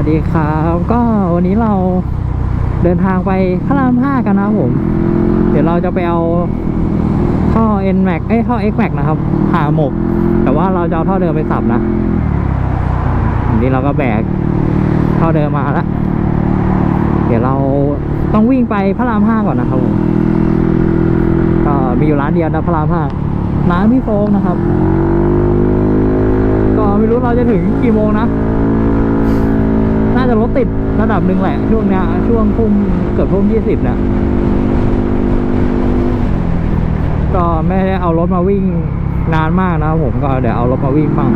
วัสดีครับ ก็วันนี้เราเดินทางไปพระรามห้ากันนะครับผม เดี๋ยวเราจะไปเอาท่อ N Max เอ้ยท่อ X Max นะครับหาหมก แต่ว่าเราจะเอาท่อเดิมไปสับนะอันนี้เราก็แบกท่อเดิมมาแล้วเดี๋ยวเราต้องวิ่งไปพระรามห้าก่อนนะครับผมก็มีอยู่ร้านเดียวนะพระรามห้าร้านพี่โฟงนะครับ ก็ไม่รู้เราจะถึงกี่โมงนะ จะรถติดระดับหนึ่งแหละ ช่วงเนี้ยช่วงทุ่มเกือบทุ่มยี่สิบเนี่ยก็ไม่ได้เอารถมาวิ่งนานมากนะผมก็เดี๋ยวเอารถมาวิ่งบ้าง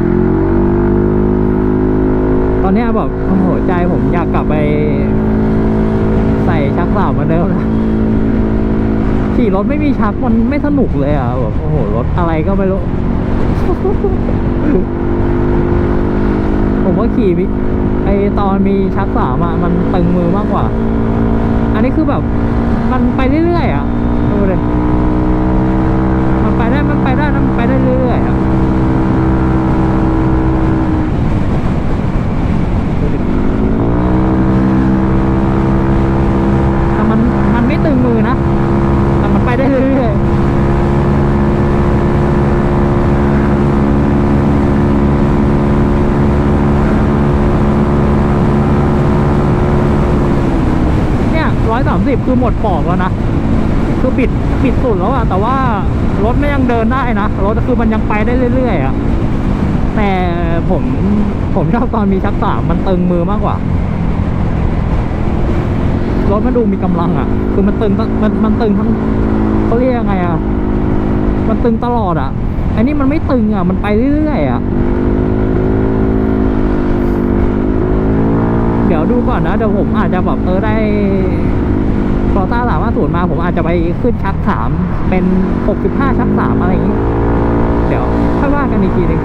ตอนเนี้ยแบบโอ้โหใจผมอยากกลับไป ใส่ชักสาวมาเดิมนะขี่รถไม่มีชักมันไม่สนุกเลยอะแบบโอ้โหรถอะไรก็ไม่รู้ ผมว่าขี่มิ ตอนมีชักสามอะมันตึงมือมากกว่า อันนี้คือแบบมันไปเรื่อยๆอะ สามสิบคือหมดปอกแล้วนะ คือปิดปิดสุดแล้วอะแต่ว่ารถไม่ยังเดินได้นะ รถคือมันยังไปได้เรื่อยๆอะแต่ผมผมชอบตอนมีชักสามมันตึงมือมากกว่ารถมันดูมีกำลังอะคือมันตึงมันมันตึงทั้งเขาเรียกยังไงอะมันตึงตลอดอะอันนี้มันไม่ตึงอะมันไปเรื่อยๆอะเดี๋ยวดูก่อนนะเดี๋ยวผมอาจจะแบบเออได้ ฟอต้าสามารถสูนมาผมอาจจะไปขึ้นชักสามเป็นหกสิบห้าชักสามอะไรอย่างนี้ เดี๋ยวค่อยว่ากันอีกทีหนึ่ง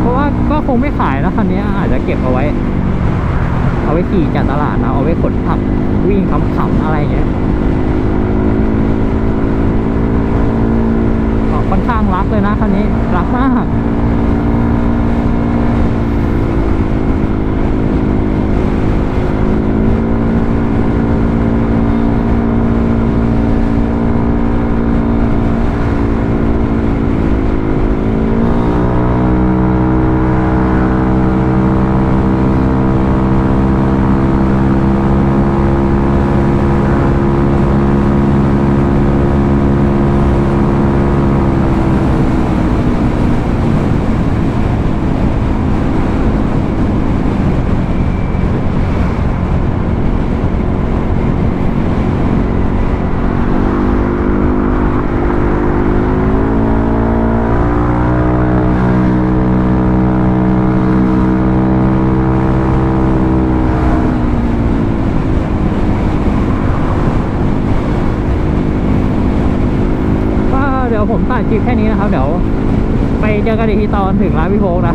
เพราะว่าก็คงไม่ขายนะคันนี้อาจจะเก็บเอาไว้ เอาไว้ขี่จัดตลาดนะเอาไว้ขนผักวิ่งขำๆอะไรอย่างเงี้ยก็ค่อนข้างรักเลยนะคันนี้รักมาก เดี๋ยวผมตัดคลิปแค่นี้นะครับ เดี๋ยวไปเจอกันอีกทีตอนถึงร้านพี่โฟกนะ